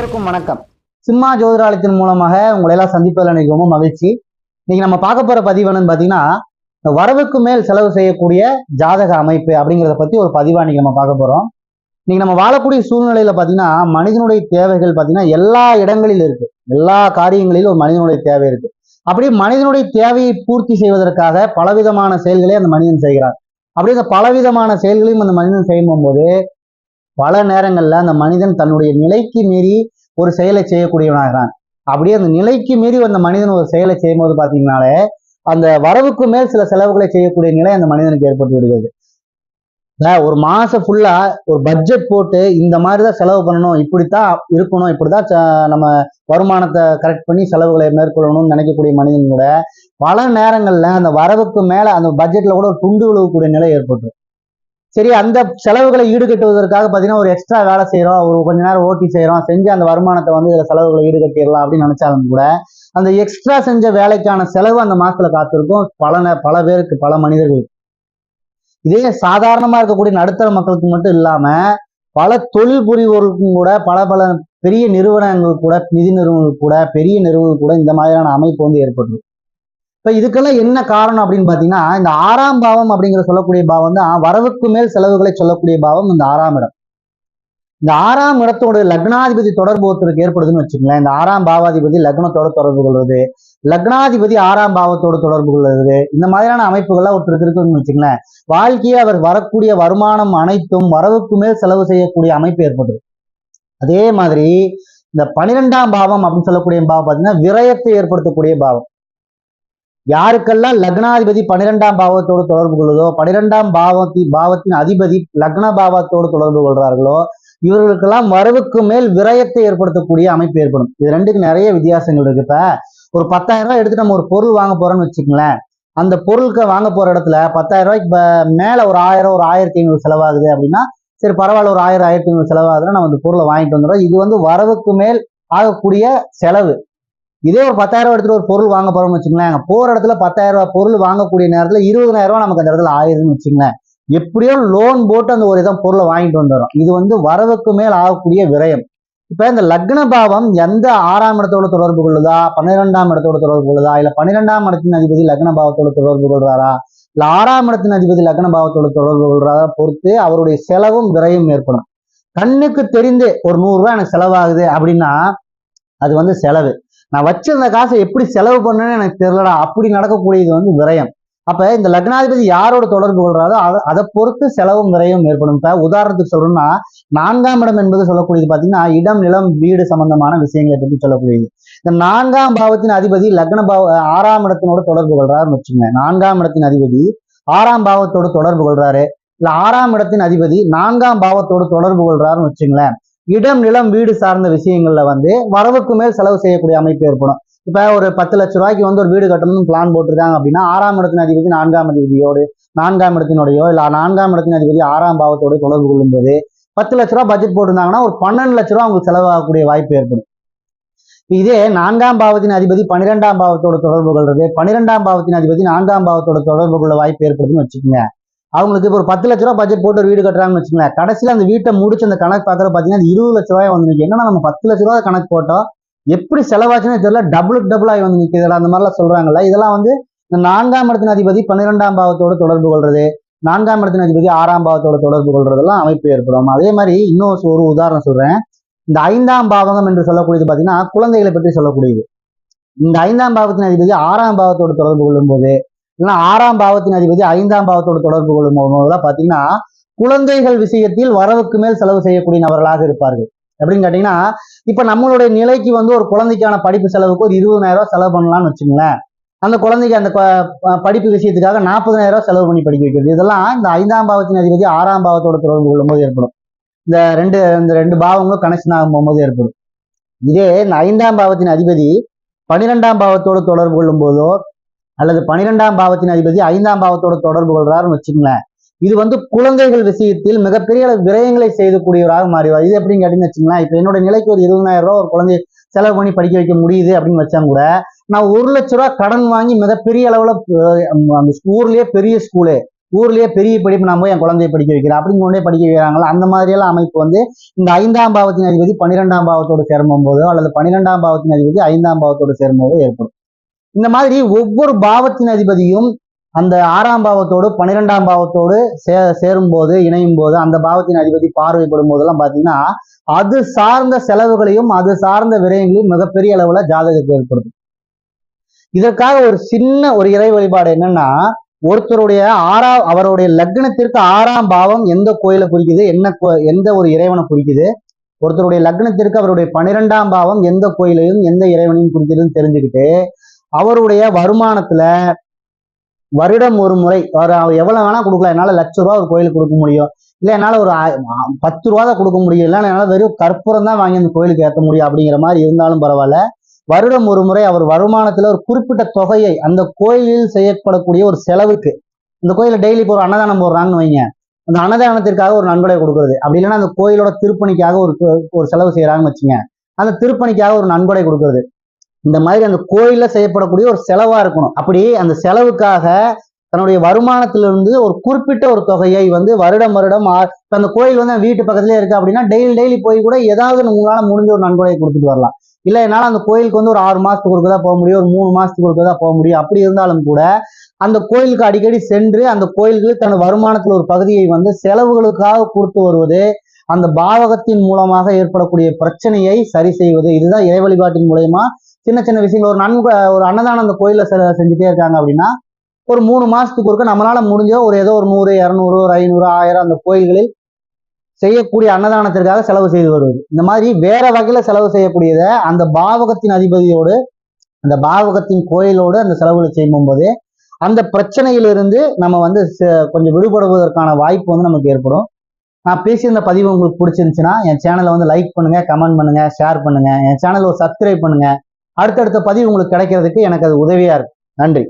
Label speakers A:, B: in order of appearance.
A: அனைவருக்கும் வணக்கம். சிம்மா ஜோதிராலயத்தின் மூலமாக உங்களை எல்லாம் சந்திப்பதில் எனக்கு ரொம்ப மகிழ்ச்சி. இன்னைக்கு நம்ம பார்க்க போற பதிவு என்னன்னு பார்த்தீங்கன்னா இந்த வரவுக்கு மேல் செலவு செய்யக்கூடிய ஜாதக அமைப்பு அப்படிங்கிறத பத்தி ஒரு பதிவா இன்னைக்கு நம்ம பார்க்க போறோம். இன்னைக்கு நம்ம வாழக்கூடிய சூழ்நிலையில பார்த்தீங்கன்னா மனிதனுடைய தேவைகள் பார்த்தீங்கன்னா எல்லா இடங்களிலும் இருக்கு. எல்லா காரியங்களிலும் ஒரு மனிதனுடைய தேவை இருக்கு. அப்படியே மனிதனுடைய தேவையை பூர்த்தி செய்வதற்காக பலவிதமான செயல்களை அந்த மனிதன் செய்கிறார் அப்படியே அந்த பலவிதமான செயல்களையும் அந்த மனிதன் செய்யும் போது பல நேரங்கள்ல அந்த மனிதன் தன்னுடைய நிலைக்கு மீறி ஒரு செயலை செய்யக்கூடியவனாகிறான். அப்படியே அந்த நிலைக்கு மீறி அந்த மனிதன் ஒரு செயலை செய்யும்போது பாத்தீங்கன்னாலே அந்த வரவுக்கு மேல் சில செலவுகளை செய்யக்கூடிய நிலை அந்த மனிதனுக்கு ஏற்பட்டு விடுகிறது. ஒரு மாசம் ஃபுல்லா ஒரு பட்ஜெட் போட்டு இந்த மாதிரி தான் செலவு பண்ணணும் இப்படித்தான் இருக்கணும் இப்படிதான் நம்ம வருமானத்தை கரெக்ட் பண்ணி செலவுகளை மேற்கொள்ளணும்னு நினைக்கக்கூடிய மனிதன் கூட பல நேரங்கள்ல அந்த வரவுக்கு மேல அந்த பட்ஜெட்ல கூட ஒரு துண்டு விழுவக்கூடிய நிலை ஏற்பட்டுரும். சரி அந்த செலவுகளை ஈடுகட்டுவதற்காக பார்த்தீங்கன்னா ஒரு எக்ஸ்ட்ரா வேலை செய்கிறோம் ஒரு கொஞ்ச நேரம் ஓட்டி செய்கிறோம் செஞ்சு அந்த வருமானத்தை வந்து இதில் செலவுகளை ஈடுகட்டிடலாம் அப்படின்னு நினைச்சாலும் கூட அந்த எக்ஸ்ட்ரா செஞ்ச வேலைக்கான செலவு அந்த மாசத்துல காத்திருக்கும். பல பல பேருக்கு பல மனிதர்கள் இதே சாதாரணமா இருக்கக்கூடிய நடுத்தர மக்களுக்கு மட்டும் இல்லாம பல தொழில் புரிவோருக்கும் கூட பல பல பெரிய நிறுவனங்கள் கூட நிதி நிறுவனங்கள் கூட பெரிய நிறுவனங்கள் கூட இந்த மாதிரியான அமைப்பு வந்து ஏற்பட்டுரும் இப்ப இதுக்கெல்லாம் என்ன காரணம் அப்படின்னு பாத்தீங்கன்னா இந்த ஆறாம் பாவம் அப்படிங்கிற சொல்லக்கூடிய பாவம் தான் வரவுக்கு மேல் செலவுகளை சொல்லக்கூடிய பாவம் இந்த ஆறாம் இடம். இந்த ஆறாம் இடத்தோட லக்னாதிபதி தொடர்பு ஒருத்தருக்கு ஏற்படுதுன்னு வச்சுக்கங்களேன். இந்த ஆறாம் பாவாதிபதி லக்னத்தோட தொடர்பு கொள்வது லக்னாதிபதி ஆறாம் பாவத்தோட தொடர்பு கொள்வது இந்த மாதிரியான அமைப்புகள்லாம் ஒருத்தருக்கு இருக்குன்னு வச்சுக்கங்களேன். வாழ்க்கையே அவர் வரக்கூடிய வருமானம் அனைத்தும் வரவுக்கு மேல் செலவு செய்யக்கூடிய அமைப்பு ஏற்படுது. அதே மாதிரி இந்த பனிரெண்டாம் பாவம் அப்படின்னு சொல்லக்கூடிய பாவம் பார்த்தீங்கன்னா விரயத்தை ஏற்படுத்தக்கூடிய பாவம். யாருக்கெல்லாம் லக்னாதிபதி பன்னிரெண்டாம் பாவத்தோடு தொடர்பு கொள்ளுதோ பன்னிரெண்டாம் பாவத்தி பாவத்தின் அதிபதி லக்ன பாவத்தோடு தொடர்பு கொள்றார்களோ இவர்களுக்கெல்லாம் வரவுக்கு மேல் விரயத்தை ஏற்படுத்தக்கூடிய அமைப்பு ஏற்படும். இது ரெண்டுக்கு நிறைய வித்தியாசங்கள் இருக்கு. இப்ப ஒரு பத்தாயிரம் ரூபாய் எடுத்து நம்ம ஒரு பொருள் வாங்க போறோம்னு வச்சுக்கங்களேன். அந்த பொருளுக்கு வாங்க போற இடத்துல பத்தாயிரம் ரூபாய்க்கு மேல ஒரு ஆயிரம் ஒரு ஆயிரத்தி ஐநூறு செலவாகுது அப்படின்னா சரி பரவாயில்ல ஒரு ஆயிரம் ஆயிரத்தி ஐநூறு செலவாகுதுன்னா நம்ம அந்த பொருளை வாங்கிட்டு வந்துடுறோம். இது வந்து வரவுக்கு மேல் ஆகக்கூடிய செலவு. இதே ஒரு பத்தாயிரம் ரூபாய் எடுத்துட்டு ஒரு பொருள் வாங்க போறோம்னு வச்சுங்களேன் போற இடத்துல பத்தாயிரம் ரூபாய் பொருள் வாங்கக்கூடிய நேரத்துல இருபதாயிரம் ரூபாய் நமக்கு அந்த இடத்துல ஆயிருதுன்னு வச்சுங்களேன் எப்படியோ லோன் போட்டு அந்த ஒரு இதான் பொருளை வாங்கிட்டு வந்துடும் இது வந்து வரவுக்கு மேல் ஆகக்கூடிய விரயம். இப்ப இந்த லக்ன பாவம் எந்த ஆறாம் இடத்தோட தொடர்பு கொள்ளுதா? பன்னிரெண்டாம் இடத்தோட தொடர்பு கொள்ளுதா? இல்ல பன்னிரெண்டாம் இடத்தின் அதிபதி லக்ன பாவத்தோட தொடர்பு கொள்றாரா? இல்ல ஆறாம் இடத்தின் அதிபதி லக்ன பாவத்தோட தொடர்பு கொள்றாரா பொறுத்து அவருடைய செலவும் விரயம் ஏற்படும். கண்ணுக்கு தெரிந்து ஒரு நூறு ரூபாய் எனக்கு செலவாகுது அப்படின்னா அது வந்து செலவு. நான் வச்சிருந்த காசை எப்படி செலவு பண்ணேன்னு எனக்கு தெரியலடா. அப்படி நடக்கக்கூடியது வந்து விரயம். அப்ப இந்த லக்னாதிபதி யாரோட தொடர்பு கொள்றாரோ அதை பொறுத்து செலவும் விரையும் ஏற்படும். இப்ப உதாரணத்துக்கு சொல்லணும்னா நான்காம் இடம் என்பது சொல்லக்கூடியது பாத்தீங்கன்னா இடம் நிலம் வீடு சம்பந்தமான விஷயங்களை பற்றி சொல்லக்கூடியது. இந்த நான்காம் பாவத்தின் அதிபதி லக்ன பாவ ஆறாம் இடத்தினோட தொடர்பு கொள்றாருன்னு வச்சுங்க நான்காம் இடத்தின் அதிபதி ஆறாம் பாவத்தோடு தொடர்பு கொள்றாரு. இல்ல ஆறாம் இடத்தின் அதிபதி நான்காம் பாவத்தோடு தொடர்பு கொள்றாருன்னு வச்சுங்களேன் இடம் நிலம் வீடு சார்ந்த விஷயங்கள்ல வந்து வரவுக்கு மேல் செலவு செய்யக்கூடிய அமைப்பு ஏற்படும். இப்ப ஒரு பத்து லட்ச ரூபாய்க்கு வந்து ஒரு வீடு கட்டணும்னு பிளான் போட்டிருக்காங்க அப்படின்னா ஆறாம் இடத்தின் அதிபதி நான்காம் அதிபதியோடு நான்காம் இடத்தினுடையோ இல்ல நான்காம் இடத்தின் அதிபதி ஆறாம் பாவத்தோட தொடர்பு கொள்ளும்போது பத்து லட்ச ரூபாய் பட்ஜெட் போட்டிருந்தாங்கன்னா ஒரு பன்னெண்டு லட்ச ரூபாய் அவங்களுக்கு செலவாகக்கூடிய வாய்ப்பு ஏற்படும். இதே நான்காம் பாவத்தின் அதிபதி பன்னிரெண்டாம் பாவத்தோட தொடர்பு கொள்றது பன்னிரெண்டாம் பாவத்தின் அதிபதி நான்காம் பாவத்தோட தொடர்பு கொள்ள வாய்ப்பு ஏற்படுதுன்னு வச்சுக்கோங்க. அவங்களுக்கு இப்போ ஒரு பத்து லட்ச ரூபா பட்ஜெட் போட்டு ஒரு வீடு கட்டுறாங்கன்னு வச்சுக்கோங்களேன். கடைசியில் அந்த வீட்டை முடிச்சு அந்த கணக்கு பார்க்குற பார்த்தீங்கன்னா அது இருபது லட்ச ரூபாய் வந்து நிற்கும் என்னன்னா நம்ம பத்து லட்ச ரூபாய் கணக்கு போட்டோம். எப்படி செலவாச்சுன்னு தெரியல. டபுளுக்கு டபுள் ஆகி வந்து நிற்குதுல அந்த மாதிரிலாம் சொல்றாங்கல்ல. இதெல்லாம் வந்து இந்த நான்காம் இடத்தின் அதிபதி பன்னிரெண்டாம் பாவத்தோட தொடர்பு கொள்வது நான்காம் இடத்தின் அதிபதி ஆறாம் பாவத்தோட தொடர்பு கொள்றதெல்லாம் அமைப்பு ஏற்படும். அதே மாதிரி இன்னும் ஒரு உதாரணம் சொல்றேன். இந்த ஐந்தாம் பாவகம் என்று சொல்லக்கூடியது பார்த்தீங்கன்னா குழந்தைகளை பற்றி சொல்லக்கூடியது. இந்த ஐந்தாம் பாவத்தின் அதிபதி ஆறாம் பாவத்தோட தொடர்பு கொள்ளும் போது இல்லைன்னா ஆறாம் பாவத்தின் அதிபதி ஐந்தாம் பாவத்தோட தொடர்பு கொள்ளும் போதெல்லாம் பார்த்தீங்கன்னா குழந்தைகள் விஷயத்தில் வரவுக்கு மேல் செலவு செய்யக்கூடிய நபர்களாக இருப்பார்கள். எப்படின்னு கேட்டீங்கன்னா இப்ப நம்மளுடைய நிலைக்கு வந்து ஒரு குழந்தைக்கான படிப்பு செலவுக்கு ஒரு இருபதாயிரம் ரூபாய் செலவு பண்ணலாம்னு வச்சுங்களேன் அந்த குழந்தைக்கு அந்த படிப்பு விஷயத்துக்காக நாற்பதாயிரம் ரூபாய் செலவு பண்ணி படிக்க வைக்கிறது. இதெல்லாம் இந்த ஐந்தாம் பாவத்தின் அதிபதி ஆறாம் பாவத்தோட தொடர்பு கொள்ளும்போது ஏற்படும். இந்த ரெண்டு இந்த ரெண்டு பாவங்களும் கனெக்ஷன் ஆகும் போகும்போது ஏற்படும். இதே இந்த ஐந்தாம் பாவத்தின் அதிபதி பன்னிரெண்டாம் பாவத்தோடு தொடர்பு கொள்ளும் போதோ அல்லது பன்னிரெண்டாம் பாவத்தின் அதிபதி ஐந்தாம் பாவத்தோட தொடர்பு கொள்றாருன்னு வச்சுங்களேன் இது வந்து குழந்தைகள் விஷயத்தில் மிகப்பெரிய அளவு விரயங்களை செய்யக்கூடியவராக மாறிவார். இது எப்படின்னு கேட்டீங்கன்னு வச்சுங்களேன் இப்போ என்னோட நிலைக்கு ஒரு இருபதாயிரம் ரூபா ஒரு குழந்தைய செலவு பண்ணி படிக்க வைக்க முடியுது அப்படின்னு வச்சா கூட நான் ஒரு லட்ச ரூபா கடன் வாங்கி மிகப்பெரிய அளவில் அந்த ஊர்லயே பெரிய ஸ்கூலு ஊர்லயே பெரிய படிப்பு நான் போய் என் குழந்தைய படிக்க வைக்கிறேன். அப்படின்னு கொண்டே படிக்க வைக்கிறாங்களா? அந்த மாதிரியெல்லாம் அமைப்பு வந்து இந்த ஐந்தாம் பாவத்தின் அதிபதி பன்னிரெண்டாம் பாவத்தோடு சேரும்போதோ அல்லது பன்னிரெண்டாம் பாவத்தின் அதிபதி ஐந்தாம் பாவத்தோடு சேரும்போதோ ஏற்படும். இந்த மாதிரி ஒவ்வொரு பாவத்தின் அதிபதியும் அந்த ஆறாம் பாவத்தோடு பன்னிரெண்டாம் பாவத்தோடு சே சேரும் போது இணையும் போது அந்த பாவத்தின் அதிபதி பார்வைப்படும் போதெல்லாம் பார்த்தீங்கன்னா அது சார்ந்த செலவுகளையும் அது சார்ந்த விரயங்களையும் மிகப்பெரிய அளவுல ஜாதகத்தை ஏற்படுத்தும் இதற்காக ஒரு சின்ன ஒரு இறை வழிபாடு என்னன்னா ஒருத்தருடைய ஆறாம் அவருடைய லக்னத்திற்கு ஆறாம் பாவம் எந்த கோயிலை குறிக்குது என்ன எந்த ஒரு இறைவனை குறிக்குது ஒருத்தருடைய லக்னத்திற்கு அவருடைய பன்னிரெண்டாம் பாவம் எந்த கோயிலையும் எந்த இறைவனையும் குறிக்குதுன்னு தெரிஞ்சுக்கிட்டு அவருடைய வருமானத்துல வருடம் ஒரு முறை அவர் எவ்வளவு வேணா கொடுக்கலாம். என்னால லட்ச ரூபா ஒரு கோயிலுக்கு கொடுக்க முடியும். இல்ல என்னால ஒரு பத்து ரூபா தான் கொடுக்க முடியும். இல்ல என்னால வெறும் கற்பூரம் தான் வாங்கி அந்த கோயிலுக்கு ஏற்ற முடியும் அப்படிங்கிற மாதிரி இருந்தாலும் பரவாயில்ல. வருடம் ஒரு முறை அவர் வருமானத்துல ஒரு குறிப்பிட்ட தொகையை அந்த கோயிலில் செய்யப்படக்கூடிய ஒரு செலவுக்கு இந்த கோயில டெய்லி இப்போ ஒரு அன்னதானம் போடுறாங்கன்னு வைங்க. அந்த அன்னதானத்திற்காக ஒரு நன்கொடை கொடுக்குறது. அப்படி இல்லைன்னா அந்த கோயிலோட திருப்பணிக்காக ஒரு ஒரு செலவு செய்யறாங்கன்னு வச்சுங்க. அந்த திருப்பணிக்காக ஒரு நன்கொடை கொடுக்குறது. இந்த மாதிரி அந்த கோயில்ல செய்யப்படக்கூடிய ஒரு செலவா இருக்கணும். அப்படி அந்த செலவுக்காக தன்னுடைய வருமானத்திலிருந்து ஒரு குறிப்பிட்ட ஒரு தொகையை வந்து வருடம் வருடம் அந்த கோயில் வந்து வீட்டு பக்கத்துலயே இருக்கு அப்படின்னா டெய்லி டெய்லி போய் கூட ஏதாவது உங்களால் முடிஞ்ச ஒரு நன்கொடையை கொடுத்துட்டு வரலாம். இல்ல என்னால் அந்த கோயிலுக்கு வந்து ஒரு ஆறு மாசத்துக்கு தான் போக முடியும் ஒரு மூணு மாசத்துக்கு ஒருக்கா போக முடியும். அப்படி இருந்தாலும் கூட அந்த கோயிலுக்கு அடிக்கடி சென்று அந்த கோயிலுக்கு தன் வருமானத்தில் ஒரு பகுதியை வந்து செலவுகளுக்காக கொடுத்து வருவது அந்த பாவகத்தின் மூலமாக ஏற்படக்கூடிய பிரச்சனையை சரி செய்வது இதுதான் இறை வழிபாட்டின் மூலயமா சின்ன சின்ன விஷயங்கள். ஒரு நன்கு ஒரு அன்னதானம் அந்த கோயிலில் செ- செஞ்சுட்டே இருக்காங்க அப்படின்னா ஒரு மூணு மாசத்துக்கு ஒருக்க நம்மளால முடிஞ்ச ஒரு ஏதோ ஒரு நூறு இரநூறு ஒரு ஐநூறு ஆயிரம் அந்த கோயில்களில் செய்யக்கூடிய அன்னதானத்திற்காக செலவு செய்து வருவது. இந்த மாதிரி வேற வகையில செலவு செய்யக்கூடியதை அந்த பாவகத்தின் அதிபதியோடு அந்த பாவகத்தின் கோயிலோடு அந்த செலவுகளை செய்யும் போது அந்த பிரச்சனையிலிருந்து நம்ம வந்து கொஞ்சம் விடுபடுவதற்கான வாய்ப்பு வந்து நமக்கு ஏற்படும். நான் பேசியிருந்த பதிவு உங்களுக்கு பிடிச்சிருந்துச்சுன்னா என் சேனலை வந்து லைக் பண்ணுங்க கமெண்ட் பண்ணுங்க ஷேர் பண்ணுங்க. என் சேனலை ஒரு சப்ஸ்கிரைப் பண்ணுங்க. அடுத்தடுத்த பதிவு உங்களுக்கு கிடைக்கிறதுக்கு எனக்கு அது உதவியா இருக்கு. நன்றி.